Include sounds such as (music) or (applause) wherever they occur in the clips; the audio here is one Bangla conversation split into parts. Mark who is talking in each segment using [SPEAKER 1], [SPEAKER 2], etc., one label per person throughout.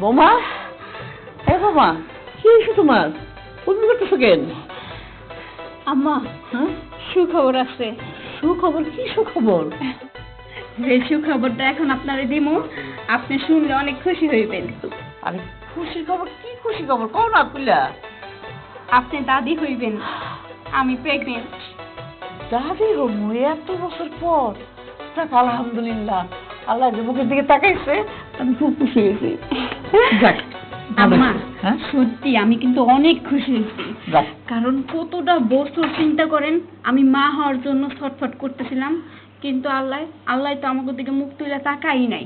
[SPEAKER 1] বৌমা? এ বৌমা কি হয়েছে তোমার? বমি করতেছো কেন?
[SPEAKER 2] আম্মা
[SPEAKER 1] হ্যাঁ?
[SPEAKER 2] সুখবর আছে।
[SPEAKER 1] সুখবর? কি সুখবর?
[SPEAKER 2] যে সুখবরটা এখন আপনারে দিমু আপনি শুনলে অনেক খুশি হইবেন।
[SPEAKER 1] আরে খুশি খবর? কি খুশি খবর? কও না কুলা
[SPEAKER 2] আপনি দাদি হইবেন আমি প্রেগনেন্ট
[SPEAKER 1] দাদি হমু এত বছর পর? যাক আলহামদুলিল্লাহ। আল্লাহ যে মুখের দিকে তাকাইছে আমি খুব খুশি হয়েছি। যাক
[SPEAKER 2] আম্মা
[SPEAKER 1] হ্যাঁ?
[SPEAKER 2] সত্যি আমি কিন্তু অনেক খুশি হয়েছি। কারণ কতটা বছর চিন্তা করেন আমি মা হওয়ার জন্য ছটফট করতেছিলাম কিন্তু আল্লাহ আল্লাহ তো আমাকে দিকে মুখ তুলে তাকাই নাই।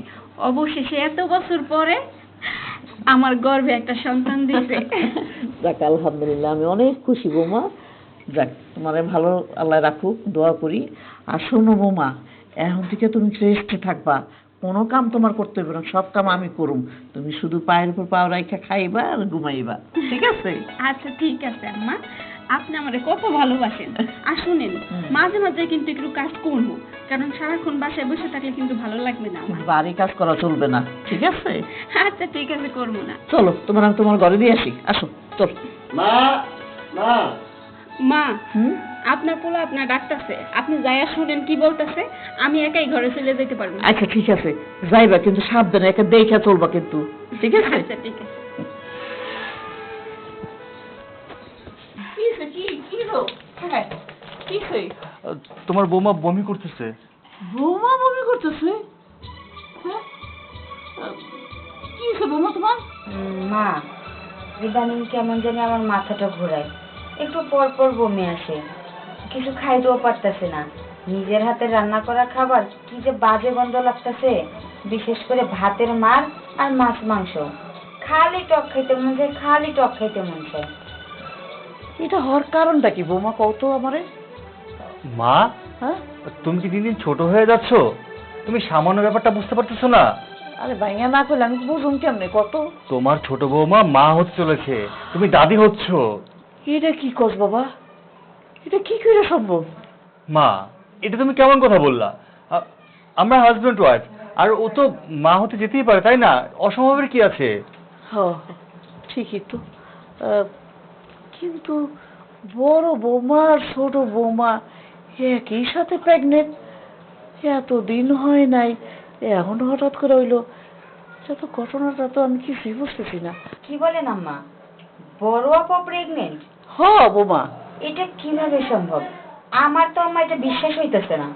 [SPEAKER 2] অবশেষে এত বছর পরে আমার গর্ভে একটা সন্তান দিয়েছে
[SPEAKER 1] যাক আলহামদুলিল্লাহ আমি অনেক খুশি বৌমা। যাক তোমার ভালো আল্লাহ রাখুক দোয়া করি। আর শোনো বৌমা এখন থেকে তুমি রেস্টে থাকবা। কোনো কাম তোমার করতে হবে না সব কাম আমি করুম। তুমি শুধু পায়ের উপর পাও রাইখা খাইবা আর ঘুমাইবা ঠিক আছে?
[SPEAKER 2] আচ্ছা ঠিক আছে আম্মা। আপনি আমারে কত ভালোবাসেন। আর শুনেন মাঝে মাঝে কিন্তু একটু কাজ করব কারণ সারাক্ষণ বাসায় বসে থাকলে কিন্তু ভালো লাগবে না আমার
[SPEAKER 1] বাড়ি কাজ করা চলবে না ঠিক আছে?
[SPEAKER 2] আচ্ছা ঠিক আছে করব না।
[SPEAKER 1] চলো তোমার আমি তোমার ঘরে দিয়ে আসি। আসো চল।
[SPEAKER 3] মা মা।
[SPEAKER 2] মা
[SPEAKER 1] হুম?
[SPEAKER 2] আপনার পোলা আপনার ডাকতেছে। আপনি যাইয়া শুনেন কি বলতেছে আমি একাই ঘরে চলে যেতে পারব না।
[SPEAKER 1] আচ্ছা ঠিক আছে। যাইবা কিন্তু সাবধানে একে দেখে চলবা কিন্তু। ঠিক আছে?
[SPEAKER 2] আচ্ছা ঠিক আছে।
[SPEAKER 1] কি কি হ্যাঁ
[SPEAKER 3] তোমার বৌমা বমি করতেছে।
[SPEAKER 1] বৌমা বমি করতেছে? হ্যাঁ? আহ, কি হয়েছে বৌমা তোমার?
[SPEAKER 4] উম, মা ইদানিং কেমন জানি আমার মাথাটা ঘোরায়। একটু পর পর বমি আসে। কিছু খাইতেও পারতেছে না। নিজের হাতে রান্না করা খাবার কি যে বাজে গন্ধ লাগতেছে বিশেষ করে ভাতের মার আর মাছ মাংস। খালি টক খাইতে মন চায় খালি টক খাইতে মন চায়।
[SPEAKER 1] এটা হওয়ার কারণটা কি বৌমা? কত আমারে।
[SPEAKER 3] মা?
[SPEAKER 1] হ্যাঁ?
[SPEAKER 3] তুমি কি দিন দিন ছোট হয়ে যাচ্ছ? তুমি সামান্য ব্যাপারটা বুঝতে পারতেছো না?
[SPEAKER 1] আরে ভাইয়া না করলে আমি বুঝুন কেমনে? কত
[SPEAKER 3] তোমার ছোট বৌমা মা হতে চলেছে। তুমি দাদি হচ্ছ।
[SPEAKER 1] এটা কি কস বাবা? এটা কি করে সম্ভব?
[SPEAKER 3] মা এটা তুমি কেমন কথা বললা? আ- আমরা হাজব্যান্ড ওয়াইফ আর ও তো মা হতে যেতেই পারে তাই না? অসম্ভবের কি আছে?
[SPEAKER 1] হ ঠিকই তো। আহ, কিন্তু বড় বৌমা আর ছোট বৌমা একই সাথে প্রেগনেন্ট এত দিন হয় নাই এখন হঠাৎ করে হইল। এটা তো ঘটনাটা তো আমি কিছুই বুঝতেছি না।
[SPEAKER 4] কি বলেন আম্মা? বড় আপা প্রেগনেন্ট
[SPEAKER 1] হ বৌমা।
[SPEAKER 4] এটা কীভাবে সম্ভব? আমার তো আম্মা এটা বিশ্বাস হইতেছে না।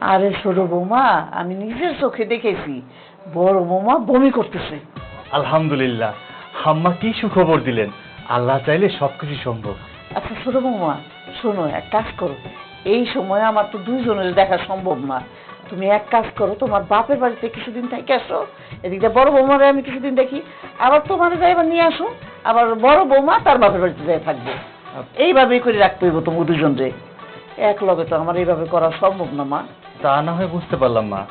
[SPEAKER 1] আরে ছোট বৌমা আমি নিজের চোখে দেখেছি। বড় বৌমা বমি করতেছে।
[SPEAKER 3] আলহামদুলিল্লাহ। হাম্মা কি সুখবর দিলেন? আল্লাহ চাইলে সবকিছু সম্ভব।
[SPEAKER 1] আচ্ছা ছোট বৌমা শোনো এক কাজ করো। এই সময় আমার তো দুজনের দেখা সম্ভব না। তুমি এক কাজ করো তোমার বাপের বাড়িতে কিছুদিন থেকে আসো। এদিকে বড় বৌমারে আমি কিছুদিন দেখি। আবার তোমার যাইবার নিয়ে আসো। আবার বড় বৌমা তার বাপের বাড়িতে যাই থাকবে। এইভাবেই করে রাখতে হইব তোমার দুজন রে এক লগে তো আমার এইভাবে করা সম্ভব না মা।
[SPEAKER 3] তা না হয় বুঝতে পারলাম মা।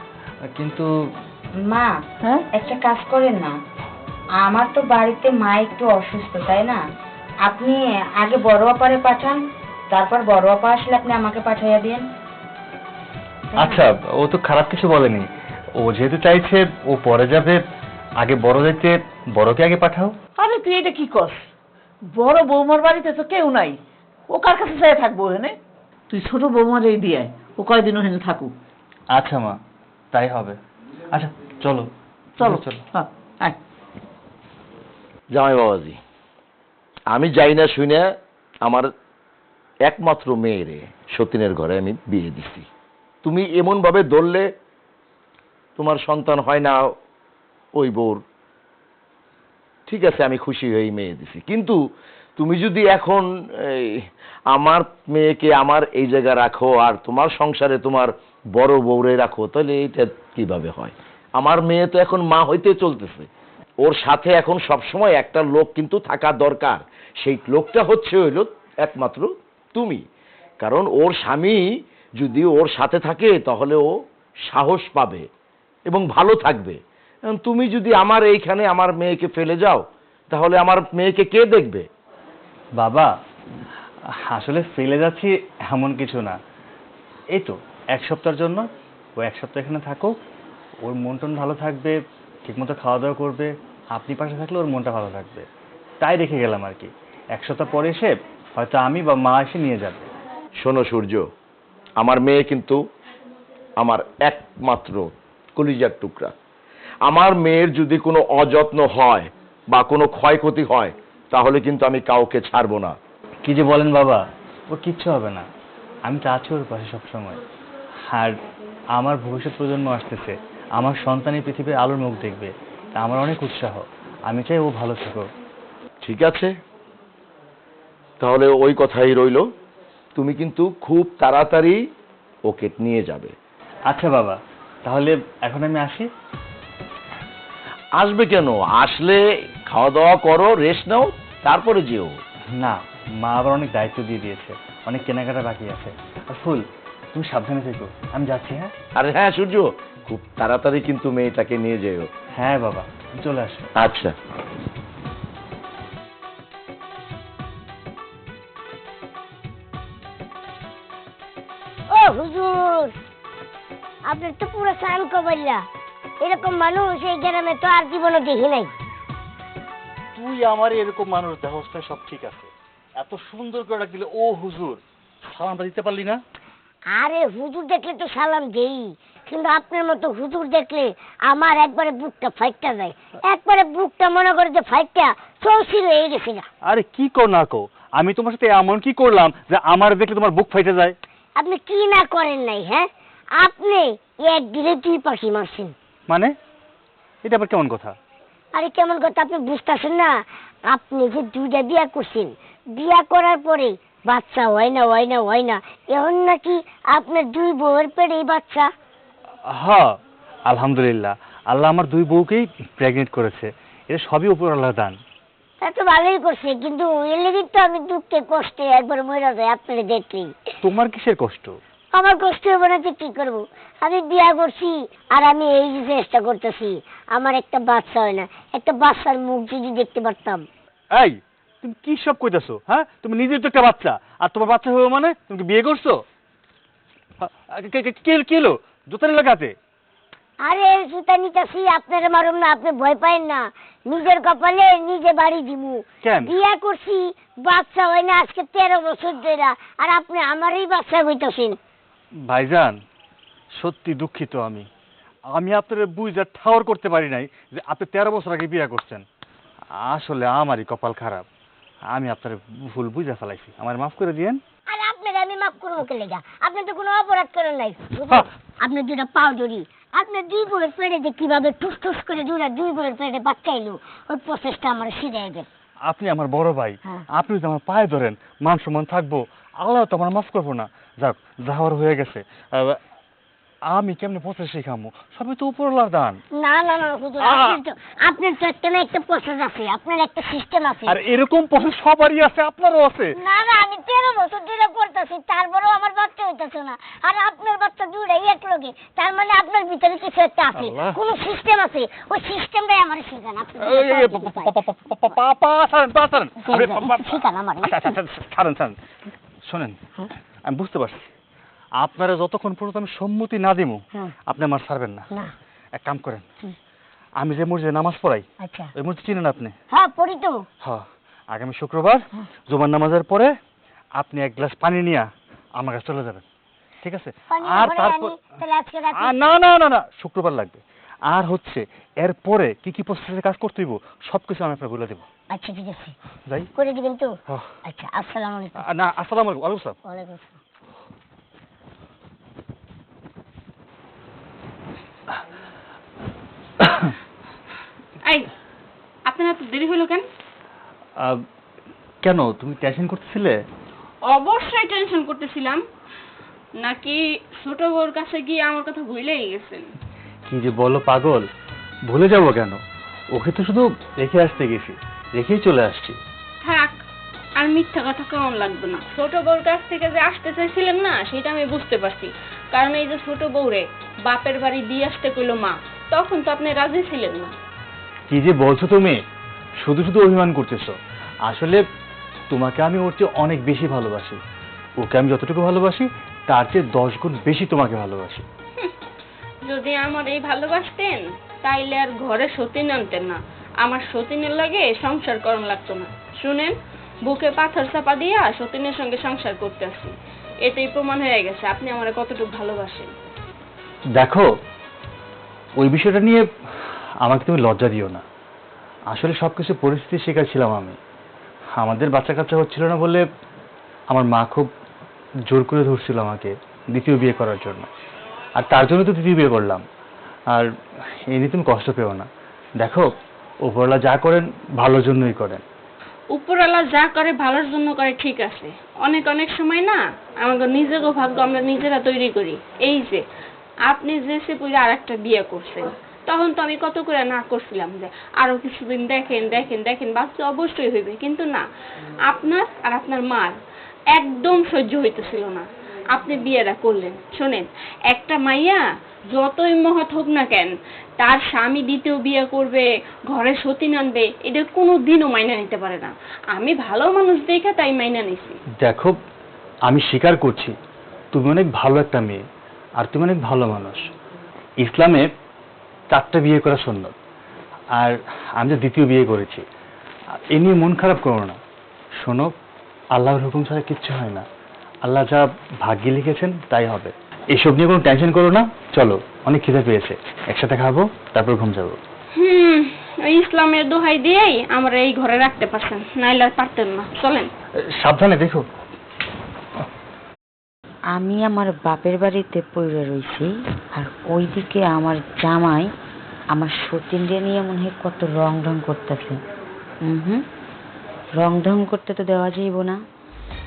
[SPEAKER 3] কিন্তু
[SPEAKER 4] মা
[SPEAKER 1] হ্যাঁ?
[SPEAKER 4] একটা কাজ করেন না। আমার তো বাড়িতে মা একটু অসুস্থ তাই না? আপনি আগে বড় আপারে পাঠান তারপর বড় আপা আসলে আপনি আমাকে পাঠাইয়া দিন
[SPEAKER 3] আচ্ছা ও তো খারাপ কিছু বলেনি। ও যেহেতু চাইছে ও পরে যাবে আগে বড় যেতে বড়কে আগে পাঠাও।
[SPEAKER 1] আরে তুই এটা কি কর বড় বৌমার বাড়িতে তো কেউ নাই। ও কার কাছে যাই থাকব হেনে তুই ছোট বৌমার এই দিয়ে আয়। ও কয়দিন ওখানে থাকুক।
[SPEAKER 3] আচ্ছা মা তাই হবে। আচ্ছা চলো।
[SPEAKER 1] চলো
[SPEAKER 3] চলো।
[SPEAKER 1] হ্যাঁ আয়।
[SPEAKER 5] জামাই বাবাজি আমি যাই না শুনে আমার একমাত্র মেয়েরে সতীনের ঘরে আমি বিয়ে দিছি। তুমি এমন ভাবে ধরলে তোমার সন্তান হয় না ওই বোর ঠিক আছে, আমি খুশি হয়ে মেয়ে দিছি। কিন্তু তুমি যদি এখন আমার মেয়েকে আমার এই জায়গায় রাখো আর তোমার সংসারে তোমার বড় বউরে রাখো, তাহলে এটা কীভাবে হয়? আমার মেয়ে তো এখন মা হইতে চলতেছে। ওর সাথে এখন সবসময় একটা লোক কিন্তু থাকা দরকার। সেই লোকটা হচ্ছে হইল একমাত্র তুমি। কারণ ওর স্বামী যদি ওর সাথে থাকে, তাহলে ও সাহস পাবে এবং ভালো থাকবে। তুমি যদি আমার এইখানে আমার মেয়েকে ফেলে যাও তাহলে আমার মেয়েকে কে দেখবে?
[SPEAKER 3] বাবা আসলে ফেলে যাচ্ছি এমন কিছু না। এই তো এক সপ্তাহের জন্য ও এক সপ্তাহ এখানে থাকুক ওর মন টন ভালো থাকবে ঠিকমতো খাওয়া দাওয়া করবে আপনি পাশে থাকলে ওর মনটা ভালো থাকবে। তাই রেখে গেলাম আর কি। এক সপ্তাহ পরে এসে হয়তো আমি বা মা এসে নিয়ে যাবে।
[SPEAKER 5] শোনো সূর্য আমার মেয়ে কিন্তু আমার একমাত্র কলিজার টুকরা। আমার মেয়ের যদি কোনো অযত্ন হয় বা কোনো ক্ষয়ক্ষতি হয় তাহলে কিন্তু আমি কাউকে ছাড়বো না।
[SPEAKER 3] কি যে বলেন বাবা ওর কিচ্ছু হবে না। আমি তো আছি ওর পাশে সবসময়। আর আমার ভবিষ্যৎ প্রজন্ম আসতেছে আমার সন্তানই পৃথিবীর আলোর মুখ দেখবে। তা আমার অনেক উৎসাহ। আমি চাই ও ভালো থাকুক।
[SPEAKER 5] ঠিক আছে। তাহলে ওই কথাই রইল। তুমি কিন্তু খুব তাড়াতাড়ি ওকে নিয়ে যাবে।
[SPEAKER 3] আচ্ছা বাবা তাহলে এখন আমি আসি।
[SPEAKER 5] আসবে কেন? আসলে খাওয়া দাওয়া করো রেস্ট নাও তারপরে যেও।
[SPEAKER 3] না মা আবার অনেক দায়িত্ব দিয়ে দিয়েছে। অনেক কেনাকাটা বাকি আছে। আর ফুল তুমি সাবধানে থেকো। আমি যাচ্ছি হ্যাঁ?
[SPEAKER 5] আরে হ্যাঁ সূর্য খুব তাড়াতাড়ি কিন্তু মেয়েটাকে নিয়ে যেও।
[SPEAKER 3] হ্যাঁ বাবা চলে আসো।
[SPEAKER 5] আচ্ছা।
[SPEAKER 6] ও হুজুর! আপনার তো পুরো সান কবাইলা এরকম মানুষ এই গ্রামে তো আর জীবনে দেখি নাই।
[SPEAKER 3] তুই আমার এরকম মানুষ দেহস্থা সব ঠিক আছে। এত সুন্দর করে ডাক দিলে ও হুজুর সালামটা দিতে পারলি না?
[SPEAKER 6] আরে হুজুর দেখলে তো সালাম দেই কিন্তু আপনার মতো হুজুর দেখলে আমার একবারে বুকটা ফাইটটা যায় একবারে বুকটা মনে করে যে ফাইটটা চৌচির হয়ে গেছে না।
[SPEAKER 3] আরে কি কর না কো? আমি তোমার সাথে এমন কি করলাম যে আমার দেখলে তোমার বুক ফাইটে যায়?
[SPEAKER 6] আপনি কি না করেন নাই হ্যাঁ? আপনি এক দিলে দুই পাখি মারছেন।
[SPEAKER 3] মানে? এটা আবার কেমন কথা?
[SPEAKER 6] আরে কেমন কথা আপনি বুঝতেছেন না? আপনি যে দুইটা বিয়া করছেন বিয়া করার পরে বাচ্চা হয় না হয় না হয় না এখন নাকি আপনার দুই বউয়ের পেটেই বাচ্চা?
[SPEAKER 3] হ্যাঁ আলহামদুলিল্লাহ। আল্লাহ আমার দুই বউকেই প্রেগনেন্ট করেছে। এটা সবই উপর আল্লাহ দান।
[SPEAKER 6] তা তো ভালোই করছে কিন্তু এর লেগে তো আমি দুঃখে কষ্টে একবার মরে যাই আপনার দেখলেই।
[SPEAKER 3] তোমার কিসের কষ্ট?
[SPEAKER 6] আমার কষ্ট হবে না তো কি করব? আমি বিয়া করছি আর আমি এই যে চেষ্টা করতেছি। আমার একটা বাচ্চা হয় না। একটা বাচ্চার মুখ যদি দেখতে পারতাম।
[SPEAKER 3] এই তুমি কি সব কইতাছো হ্যাঁ? তুমি নিজের তো একটা বাচ্চা। আর তোমার বাচ্চা হবে মানে তুমি কি বিয়ে করছ? কে- কে কে লাগাতে
[SPEAKER 6] আরে সুতা নিতেছি আপনার মারুম না আপনি ভয় পায়েন না। নিজের কপালে নিজে বাড়ি দিমু। বিয়া করছি বাচ্চা হয় না আজকে তেরো বছর ধরে আর আপনি আমারই বাচ্চা হইতেছেন
[SPEAKER 3] ভাইজান সত্যি দুঃখিত আমি। আমি আপনার বুঝা ঠাওর করতে পারি নাই যে আপনি তেরো বছর আগে বিয়ে করছেন। আসলে আমারই কপাল খারাপ। আমি আপনার ভুল বুঝা ফেলাইছি। আমার মাফ করে দিয়েন।
[SPEAKER 6] আর আপনার আমি মাফ করব কে লেগা? আপনি তো কোনো অপরাধ করেন নাই। আপনার দুটা পাও ধরি আপনার দুই পেটে যে কীভাবে টুস টুস করে দুটা দুই বইয়ের পেটে বাচ্চা এলো ওই প্রসেসটা আমার দেন।
[SPEAKER 3] আপনি আমার বড় ভাই।
[SPEAKER 6] হ্যাঁ।
[SPEAKER 3] আপনি যদি আমার পায়ে ধরেন মান সম্মান থাকব। আল্লাহ তো আমার মাফ করব না। যাক যাওয়ার হয়ে গেছে আমি কেমনে পথে শিখামো সবই তো উপরওয়ালার দান
[SPEAKER 6] না না না হুজুর আপনার তো একটা না একটা প্রসেস আছে আপনার একটা সিস্টেম আছে
[SPEAKER 3] আর এরকম পথে সবারই আছে আপনারও আছে
[SPEAKER 6] না না আমি তেরো বছর ধরে করতেছি তারপরেও আমার বাচ্চা হইতেছে না আর আপনার বাচ্চা দুটাই এক লগে তার মানে আপনার ভিতরে কিছু একটা আছে। কোন সিস্টেম আছে ওই সিস্টেমটাই আমার শিখান আপনি
[SPEAKER 3] এই, পা- ছাড়েন, পা ছাড়েন।
[SPEAKER 6] শিখান আমার
[SPEAKER 3] আচ্ছা, আচ্ছা, আচ্ছা, ছাড়েন, ছাড়েন। শোনেন আমি বুঝতে পারছি। আপনারা যতক্ষণ পর্যন্ত আমি সম্মতি না দিব
[SPEAKER 6] হ্যাঁ।
[SPEAKER 3] আপনি আমার ছাড়বেন না। এক কাম করেন আমি যে মসজিদে নামাজ পড়াই
[SPEAKER 6] আচ্ছা।
[SPEAKER 3] ওই মসজিদ চিনেন আপনি?
[SPEAKER 6] হ্যাঁ পড়ি তো।
[SPEAKER 3] হ্যাঁ আগামী শুক্রবার
[SPEAKER 6] হ্যাঁ।
[SPEAKER 3] জুমার নামাজের পরে আপনি এক গ্লাস পানি নিয়ে আমার কাছে চলে যাবেন। ঠিক আছে? আর তারপর না না না না শুক্রবার লাগবে। আর হচ্ছে এরপরে কি কি প্রসেসে কাজ করতে হইব সব কিছু আমি আপনাকে বলে দেবো।
[SPEAKER 6] আচ্ছা ঠিক আছে।
[SPEAKER 3] যাই।
[SPEAKER 6] করে দিবেন তো?
[SPEAKER 3] হ্যাঁ।
[SPEAKER 6] আচ্ছা আসসালামু আলাইকুম।
[SPEAKER 3] না আসসালামু আলাইকুম। ওয়ালাইকুম আসসালাম
[SPEAKER 6] ওয়ালাইকুম আসসালাম
[SPEAKER 2] এই আপনার এত দেরি হলো কেন?
[SPEAKER 3] আহ, কেন? তুমি টেনশন করতেছিলে?
[SPEAKER 2] অবশ্যই টেনশন করতেছিলাম। নাকি ছোট বউর কাছে গিয়ে আমার কথা ভুলেই গেছেন?
[SPEAKER 3] কি যে বলো পাগল? ভুলে যাব কেন? ওকে তো শুধু রেখে আসতে গেছি। রেখেই চলে আসছি।
[SPEAKER 2] থাক আর মিথ্যা কথা কেমন লাগবে না। ছোট বউর কাছ থেকে যে আসতে চাইছিলেন না সেটা আমি বুঝতে পারছি। কারণ এই যে ছোট বউরে বাপের বাড়ি দিয়ে আসতে কইলো মা তখন তো আপনি রাজি ছিলেন না।
[SPEAKER 3] কি যে বলছো তুমি? শুধু শুধু অভিমান করতেছো। আসলে তোমাকে আমি ওর চেয়ে অনেক বেশি ভালোবাসি। ওকে আমি যতটুকু ভালোবাসি তার চেয়ে দশ গুণ বেশি তোমাকে ভালোবাসি।
[SPEAKER 2] যদি আমার এই ভালোবাসতেন, তাইলে আর ঘরে সতী নামতেন না। আমার সতীনের লাগে সংসার করণ লাগতো না। শুনেন, বুকে পাথর চাপা দিয়া সতীনের সঙ্গে সংসার করতে আসি। এতেই প্রমাণ হয়ে গেছে, আপনি আমার কতটুকু ভালোবাসেন।
[SPEAKER 3] দেখো, ওই বিষয়টা নিয়ে আমাকে তুমি লজ্জা দিও না। আসলে সব কিছু পরিস্থিতির শিকার ছিলাম আমি। আমাদের বাচ্চা কাচ্চা হচ্ছিল না বলে আমার মা খুব জোর করে ধরছিল আমাকে দ্বিতীয় বিয়ে করার জন্য। আর তার জন্য তো দ্বিতীয় বিয়ে করলাম। আর এই নিয়ে তুমি কষ্ট পেও না। দেখো, উপরওয়ালা যা করেন, ভালোর জন্যই করেন।
[SPEAKER 2] উপরওয়ালা যা করে, ভালোর জন্য করে, ঠিক আছে। অনেক অনেক সময় না, আমাদের নিজেরও ভাগ্য আমরা নিজেরা তৈরি করি। এই যে, আপনি যে সে পুজো আর একটা বিয়ে করছেন, তখন তো আমি কত করে না করছিলাম যে, আরও কিছুদিন দেখেন দেখেন দেখেন বাচ্চা অবশ্যই হইবে। কিন্তু না, আপনার আর আপনার মার একদম সহ্য হইতেছিল না। আপনি বিয়েটা করলেন। শোনেন, একটা মাইয়া যতই মহৎ হোক না কেন, তার স্বামী দ্বিতীয় বিয়ে করবে, ঘরে সতীন আনবে, এটা কোনো দিনও মাইনা নিতে পারে না। আমি ভালো মানুষ দেখে তাই মাইনা নিছি।
[SPEAKER 3] দেখো, আমি স্বীকার করছি, তুমি অনেক ভালো একটা মেয়ে, আর তুমি অনেক ভালো মানুষ। ইসলামে চারটা বিয়ে করা সুন্নত, আর আমি যে দ্বিতীয় বিয়ে করেছি, এ নিয়ে মন খারাপ করো না। শোনো, আল্লাহর হুকুম ছাড়া কিচ্ছু হয় না। আল্লাহ যা ভাগ্যে লিখেছেন তাই হবে। এসব নিয়ে কোনো টেনশন করো না। চলো অনেক খিদে পেয়েছে। একসাথে খাব তারপর ঘুম যাব।
[SPEAKER 2] হুম ইসলামের দোহাই দিয়েই আমরা এই ঘরে রাখতে পারছেন নাইলে আর পারতেন না। চলেন।
[SPEAKER 3] সাবধানে দেখো।
[SPEAKER 4] আমি আমার বাপের বাড়িতে পড়ে রইছি আর ওইদিকে আমার জামাই আমার সতীনরে নিয়ে মনে হয় কত রং ঢং করতেছে হুম রং ঢং করতে তো দেওয়া যাইব না।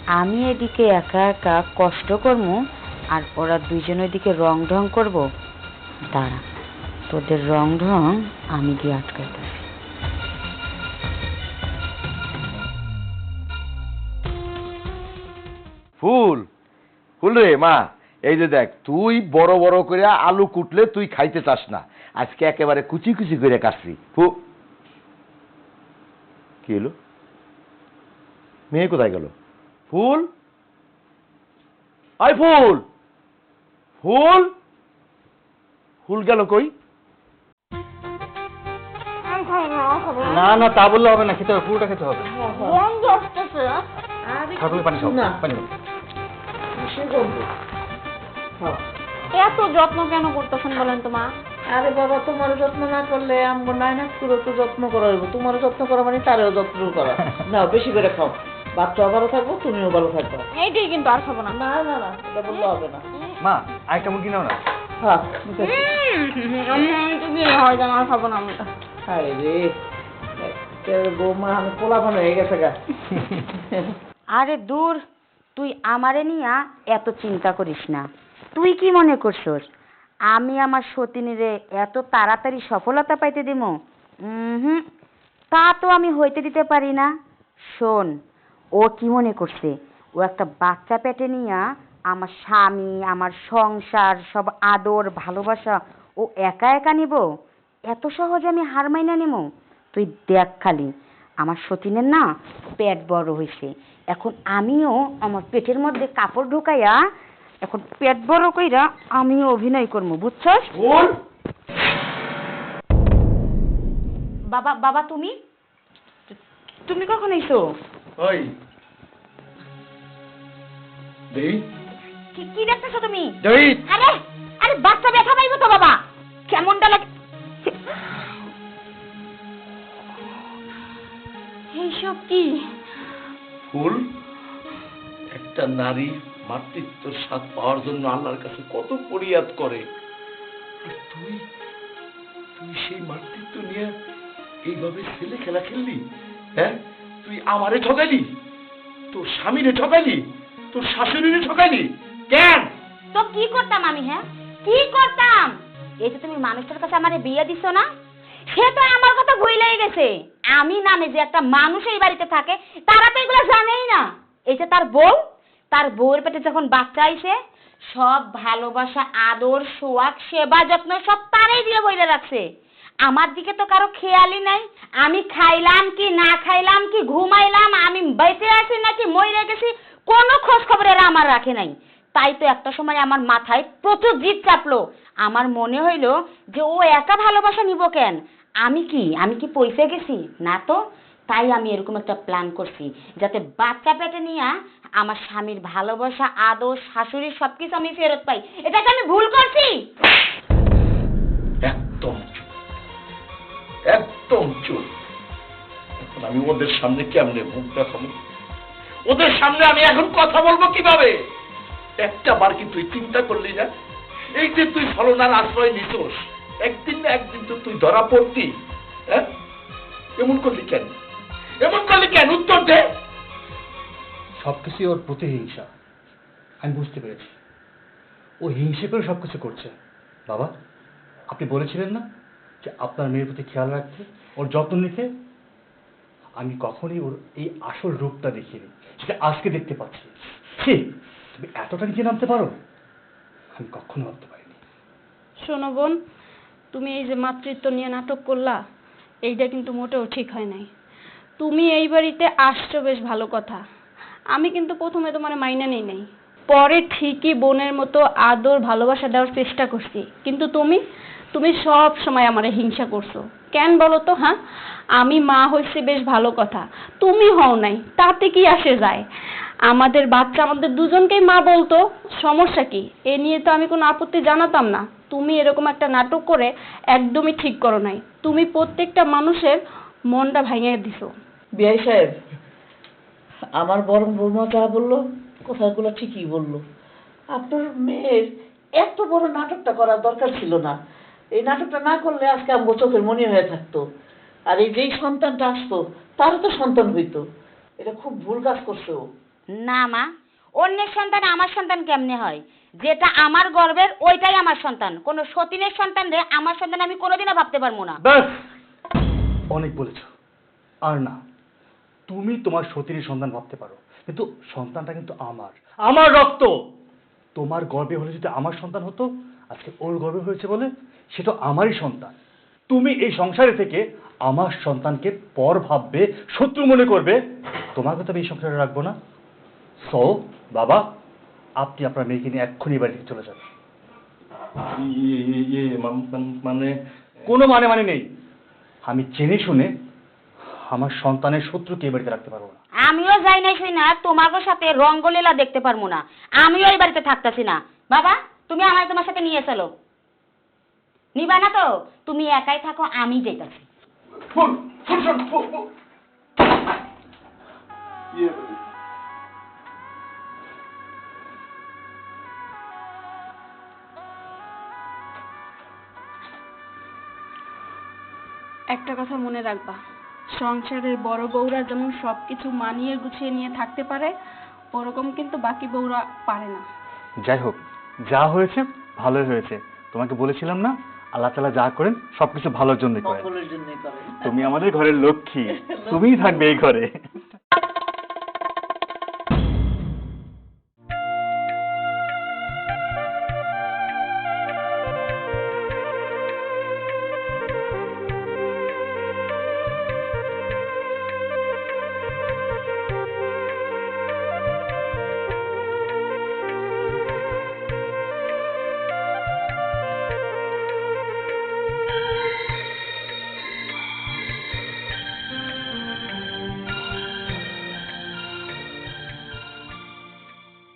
[SPEAKER 4] আমি এদিকে একা একা কষ্ট করব আর ওরা দুইজন ওইদিকে রং ঢং করব? দাঁড়া, তোদের রং ঢং আমি গিয়ে আটকাইতেছি।
[SPEAKER 5] ফুল ফুল রে, মা, এই যে দেখ, তুই বড় বড় করে আলু কুটলে তুই খাইতে চাস না। আজকে একেবারে কুচি কুচি করে কাটছি। ফু, কি হলো? মেয়ে কোথায় গেল? ফুল? আই ফুল! ফুল? ফুল গেল কই?
[SPEAKER 3] না না তা বললে হবে না খেতে হবে পুরোটা খেতে হবে। খাও তুমি পানি খাও পানি।
[SPEAKER 2] এত যত্ন কেন করতেছেন বলেন তো মা?
[SPEAKER 1] আরে বাবা তোমার যত্ন না করলে আমগো নাইনাক করে তো যত্ন করা হইব। তোমার যত্ন করা মানে তারও যত্ন করা। (laughs) না বেশি করে খাও। বাচ্চাও ভালো থাকব তুমিও ভালো থাকবে।
[SPEAKER 2] এইটাই কিন্তু আর খাব না।
[SPEAKER 1] না না না এটা বললে হবে না।
[SPEAKER 3] মা আরেকটা মুরগি নাও না?
[SPEAKER 1] হ্যাঁ
[SPEAKER 2] আমি তো বিয়ে হয় যেন আর খাব না আমি।
[SPEAKER 1] হায় রে বৌমা আমি পোলাপান হয়ে গেছে গা।
[SPEAKER 4] আরে দূর তুই আমারে নিয়া এত চিন্তা করিস না। তুই কি মনে করছস? আমি আমার সতিনীরে এত তাড়াতাড়ি সফলতা পাইতে দিব হুম তা তো আমি হইতে দিতে পারি না। শোন ও কি মনে করছে? ও একটা বাচ্চা পেটে নিয়া আমার স্বামী আমার সংসার সব আদর ভালোবাসা ও একা একা নিব? এত সহজে আমি হার মাইনা নেব? তুই দেখ খালি আমার সতীনের না পেট বড় হয়েছে। এখন আমিও আমার পেটের মধ্যে কাপড় ঢুকাইয়া এখন পেট বড় কইরা আমিও অভিনয় করব বুঝছস? বাবা বাবা তুমি? তুমি কখন আইছো?
[SPEAKER 5] ওই। দেই
[SPEAKER 4] কি কি দেখতেছো তুমি?
[SPEAKER 5] দেই
[SPEAKER 4] আরে আরে বাচ্চা ব্যথা পাইবো তো বাবা। কেমনটা লাগে
[SPEAKER 2] এইসব কি?
[SPEAKER 5] ফুল একটা নারী মাতৃত্ব স্বাদ পাওয়ার জন্য আল্লাহর কাছে কত ফরিয়াদ করে। তুই তুই সেই মাতৃত্ব নিয়ে এইভাবে ছেলে খেলা খেললি? হ্যাঁ? তুই আমারে ঠকালি তোর স্বামীরে ঠকালি তোর শাশুড়িরে ঠকালি কেন?
[SPEAKER 4] তো কি করতাম আমি হ্যাঁ? কি করতাম? এই যে তুমি মানুষটার কাছে আমারে বিয়ে দিছো না, সে তো আমার কথা ভুলেই গেছে। আমি নামে যে একটা মানুষ এই বাড়িতে থাকে, তারা তো এগুলো জানেই না। এই যে তার বউ, তার বউয়ের পেটে যখন বাচ্চা আইছে, সব ভালোবাসা, আদর, সোয়াগ, সেবা, যত্ন, সব তারাই দিয়ে বইলে রাখছে। আমার দিকে তো কারও খেয়ালই নাই। আমি খাইলাম কি, না খাইলাম কি, ঘুমাইলাম, আমি বেঁচে আছি নাকি মরে গেছি, কোনো খোঁজ খবর এরা আমার রাখে নাই। তাই তো একটা সময় আমার মাথায় প্রচুর জিদ চাপলো। আমার মনে হইল যে ও একা ভালোবাসা নিব কেন? আমি কি আমি কি পয়সা গেছি? না তো। তাই আমি এরকম একটা প্ল্যান করছি, যাতে বাচ্চা পেটে নিয়ে আমার স্বামীর ভালোবাসা, আদর শাশুড়ির সবকিছু আমি ফেরত পাই। এটাকে আমি ভুল করছি?
[SPEAKER 5] একদম একদম চুপ। এখন আমি ওদের সামনে কেমনে মুখ দেখাবো? ওদের সামনে আমি এখন কথা বলব কীভাবে? একটা বার কি তুই চিন্তা করলি না? এই যে তুই ফলনার আশ্রয় নিতোস একদিন না একদিন তো তুই ধরা পড়তি হ্যাঁ? এমন করলি কেন? এমন করলি কেন? উত্তর দে।
[SPEAKER 3] সব কিছুই ওর প্রতিহিংসা আমি বুঝতে পেরেছি। ও হিংসে করে সব কিছু করছে। বাবা, আপনি বলেছিলেন না? আপনার মেয়ের প্রতি খেয়াল রাখতে ওর যত্ন নিতে আমি কখনই ওর এই আসল রূপটা দেখিনি, সেটা আজকে দেখতে পাচ্ছি। ছি, তুমি এতটা নিচে নামতে পারো? আমি কখনো ভাবতে পারিনি।
[SPEAKER 2] শোনো বোন, তুমি এই যে মাতৃত্ব নিয়ে নাটক করলা, এইটা কিন্তু মোটেও ঠিক হয় নাই। তুমি এই বাড়িতে আসছো বেশ ভালো কথা। আমি কিন্তু প্রথমে তোমার মাইনা নেই নাই। পরে ঠিকই বোনের মতো আদর ভালোবাসা দেওয়ার চেষ্টা করছি। কিন্তু তুমি তুমি সব সময় আমারে হিংসা করছ। কেন বলো তো হ্যাঁ? আমি মা হয়েছি বেশ ভালো কথা। তুমি হও নাই, তাতে কি আসে যায়? আমাদের বাচ্চা আমাদের দুজনকেই মা বলতো, সমস্যা কি? এ নিয়ে তো আমি কোনো আপত্তি জানাতাম না। তুমি এরকম একটা নাটক করে একদমই ঠিক করো নাই। তুমি প্রত্যেকটা মানুষের মনটা ভাঙিয়ে দিছো।
[SPEAKER 1] বিআই সাহেব, আমার বরং বৌমা যা বলল, কথাগুলো ঠিকই বলল। আপনার মেয়ের এত বড় নাটকটা করার দরকার ছিল না। এই নাটকটা না করলে আজকে আমার চোখের মনি হয়ে থাকতো। আর এই যেই সন্তানটা আসতো তারও তো সন্তান হইতো। এটা খুব ভুল কাজ করছে ও।
[SPEAKER 4] না মা অন্যের সন্তান আমার সন্তান কেমনে হয়? যেটা আমার গর্বের ওইটাই আমার সন্তান। কোনো সতীনের সন্তান রে আমার সন্তান আমি কোনোদিনও ভাবতে পারব না।
[SPEAKER 3] ব্যাস! অনেক বলেছ। আর না তুমি তোমার সতীর সন্তান ভাবতে পারো। কিন্তু সন্তানটা কিন্তু আমার। আমার রক্ত! তোমার গর্বে হলে যদি আমার সন্তান হতো আজকে ওর গর্বে হয়েছে বলে সেটা আমারই সন্তান। তুমি এই সংসারে থেকে আমার সন্তানকে পর ভাববে শত্রু মনে করবে। তোমাকে তো আমি এই সংসারে রাখব না। সো বাবা আপনি আপনার মেয়েকে নিয়ে এক্ষুনি বাড়ি থেকে চলে যাবেন
[SPEAKER 5] ইয়ে, মান-
[SPEAKER 3] কোনো মানে মানে নেই। আমি জেনে শুনে আমার সন্তানের শত্রুকে এ বাড়িতে রাখতে পারব না।
[SPEAKER 4] আমিও যাই নাই শুই না তোমাকে সাথে রঙ্গলীলা দেখতে পারব না। আমিও এই বাড়িতে থাকতেছি না। বাবা তুমি আমায় তোমার সাথে নিয়ে চলো। নিবা না তো? তুমি একাই থাকো আমি যেতেছি
[SPEAKER 5] ফুল ফুল ফুল ফুল ফুল। ইয়ে,
[SPEAKER 2] একটা কথা মনে রাখবা সংসারের বড় বউরা যেমন সবকিছু মানিয়ে গুছিয়ে নিয়ে থাকতে পারে ওরকম কিন্তু বাকি বউরা পারে না।
[SPEAKER 3] যাই হোক যা হয়েছে ভালোই হয়েছে। তোমাকে বলেছিলাম না আল্লাহ তালা যা করেন সবকিছু ভালোর জন্যই করেন।
[SPEAKER 1] করে
[SPEAKER 3] তুমি আমাদের ঘরের লক্ষ্মী তুমিই থাকবে এই ঘরে।